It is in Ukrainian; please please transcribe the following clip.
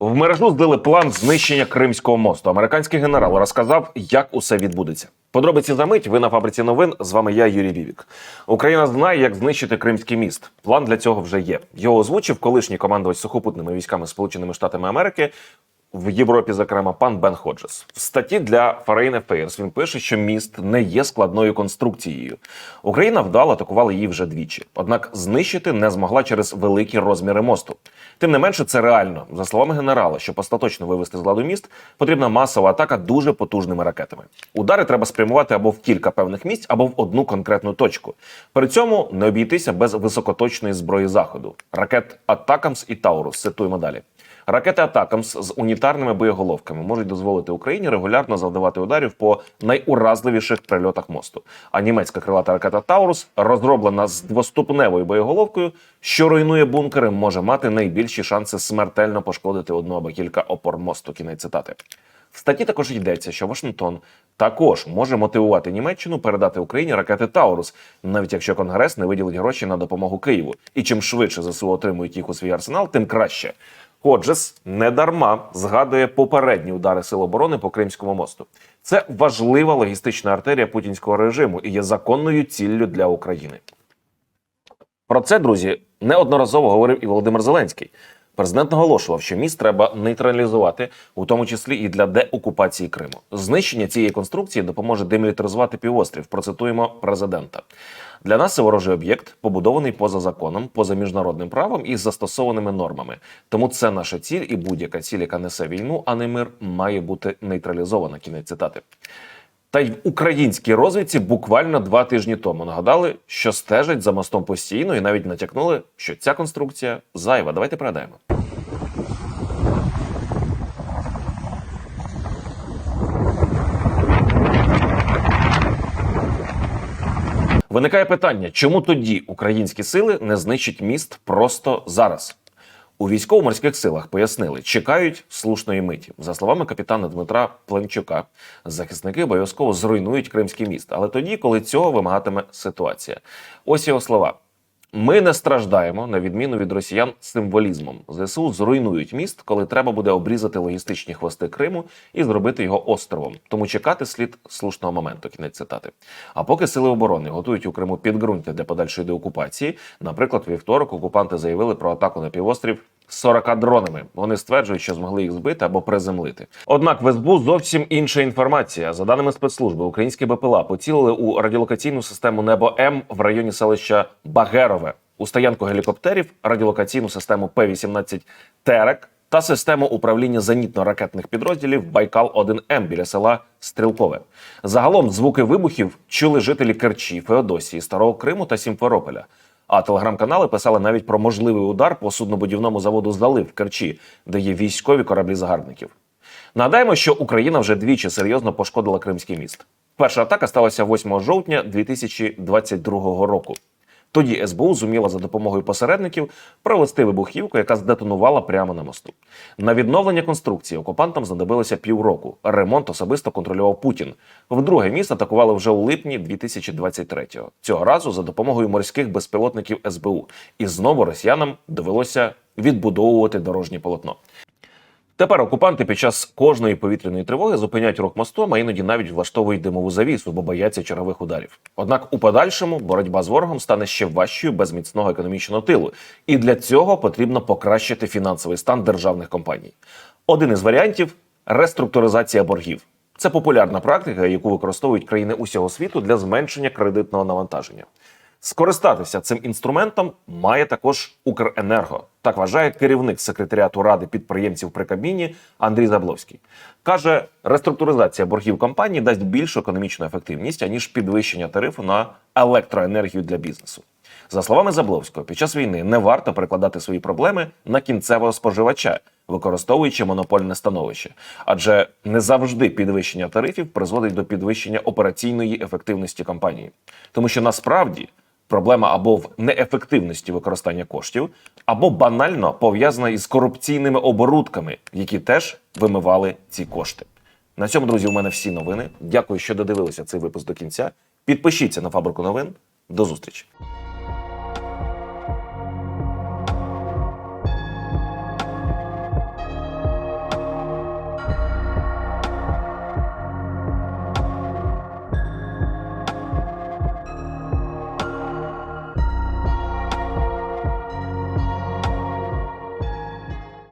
В мережу здали план знищення Кримського мосту. Американський генерал розказав, як усе відбудеться. Подробиці за мить. Ви на фабриці новин. З вами я, Юрій Вівік. Україна знає, як знищити Кримський міст. План для цього вже є. Його озвучив колишній командувач сухопутними військами Сполученими Штатами Америки. В Європі, зокрема, пан Бен Ходжес. В статті для Foreign Affairs він пише, що міст не є складною конструкцією. Україна вдало атакувала її вже двічі, однак знищити не змогла через великі розміри мосту. Тим не менше, це реально. За словами генерала, щоб остаточно вивести з ладу міст, потрібна масова атака дуже потужними ракетами. Удари треба спрямувати або в кілька певних місць, або в одну конкретну точку. При цьому не обійтися без високоточної зброї заходу ракет Атакамс і Таурус. Цитуємо далі. Ракети Атакамс з унітарними боєголовками можуть дозволити Україні регулярно завдавати ударів по найуразливіших прильотах мосту. А німецька крилата ракета Таурус, розроблена з двоступневою боєголовкою, що руйнує бункери, може мати найбільші шанси смертельно пошкодити одну або кілька опор мосту. Кінець цитати. В статті також йдеться, що Вашингтон також може мотивувати Німеччину передати Україні ракети Таурус, навіть якщо Конгрес не виділить гроші на допомогу Києву. І чим швидше ЗСУ отримують їх у свій арсенал, тим краще. Ходжес недарма згадує попередні удари сил оборони по Кримському мосту. Це важлива логістична артерія путінського режиму і є законною ціллю для України. Про це, друзі, неодноразово говорив і Володимир Зеленський. Президент наголошував, що міст треба нейтралізувати, у тому числі і для деокупації Криму. Знищення цієї конструкції допоможе демілітаризувати півострів. Процитуємо президента. Для нас це ворожий об'єкт, побудований поза законом, поза міжнародним правом і застосованими нормами. Тому це наша ціль, і будь-яка ціль, яка несе війну, а не мир, має бути нейтралізована. Кінець цитати. Та й в українській розвідці буквально два тижні тому нагадали, що стежать за мостом постійно, і навіть натякнули, що ця конструкція зайва. Давайте пригадаємо. Виникає питання, чому тоді українські сили не знищать міст просто зараз? У військово-морських силах пояснили, чекають слушної миті. За словами капітана Дмитра Пленчука, захисники обов'язково зруйнують Кримський міст, але тоді, коли цього вимагатиме ситуація. Ось його слова. Ми не страждаємо на відміну від росіян символізмом. ЗСУ зруйнують міст, коли треба буде обрізати логістичні хвости Криму і зробити його островом. Тому чекати слід слушного моменту. Кінець цитати. А поки сили оборони готують у Криму підґрунтя для подальшої деокупації, наприклад, вівторок окупанти заявили про атаку на півострів. З 40 дронами вони стверджують, що змогли їх збити або приземлити. Однак в СБУ зовсім інша інформація. За даними спецслужби, українські БПЛА поцілили у радіолокаційну систему Небо М в районі селища Багерове у стоянку гелікоптерів, радіолокаційну систему П-18 Терек та систему управління зенітно-ракетних підрозділів Байкал 1 М біля села Стрілкове. Загалом звуки вибухів чули жителі Керчі, Феодосії, Старого Криму та Сімферополя. А телеграм-канали писали навіть про можливий удар по суднобудівному заводу Здали в Керчі, де є військові кораблі загарбників. Нагадаємо, що Україна вже двічі серйозно пошкодила Кримський міст. Перша атака сталася 8 жовтня 2022 року. Тоді СБУ зуміла за допомогою посередників провести вибухівку, яка здетонувала прямо на мосту. На відновлення конструкції окупантам знадобилося півроку. Ремонт особисто контролював Путін. Вдруге міст атакували вже у липні 2023-го. Цього разу за допомогою морських безпілотників СБУ. І знову росіянам довелося відбудовувати дорожнє полотно. Тепер окупанти під час кожної повітряної тривоги зупиняють рух мостом, а іноді навіть влаштовують димову завісу, бо бояться чергових ударів. Однак у подальшому боротьба з ворогом стане ще важчою без міцного економічного тилу, і для цього потрібно покращити фінансовий стан державних компаній. Один із варіантів реструктуризація боргів. Це популярна практика, яку використовують країни усього світу для зменшення кредитного навантаження. Скористатися цим інструментом має також Укренерго. Так вважає керівник секретаріату ради підприємців при Кабміні Андрій Забловський. Каже, реструктуризація боргів компанії дасть більшу економічну ефективність аніж підвищення тарифу на електроенергію для бізнесу. За словами Забловського, під час війни не варто перекладати свої проблеми на кінцевого споживача, використовуючи монопольне становище, адже не завжди підвищення тарифів призводить до підвищення операційної ефективності компанії, тому що насправді проблема або в неефективності використання коштів, або банально пов'язана із корупційними оборудками, які теж вимивали ці кошти. На цьому, друзі, у мене всі новини. Дякую, що додивилися цей випуск до кінця. Підпишіться на фабрику новин. До зустрічі.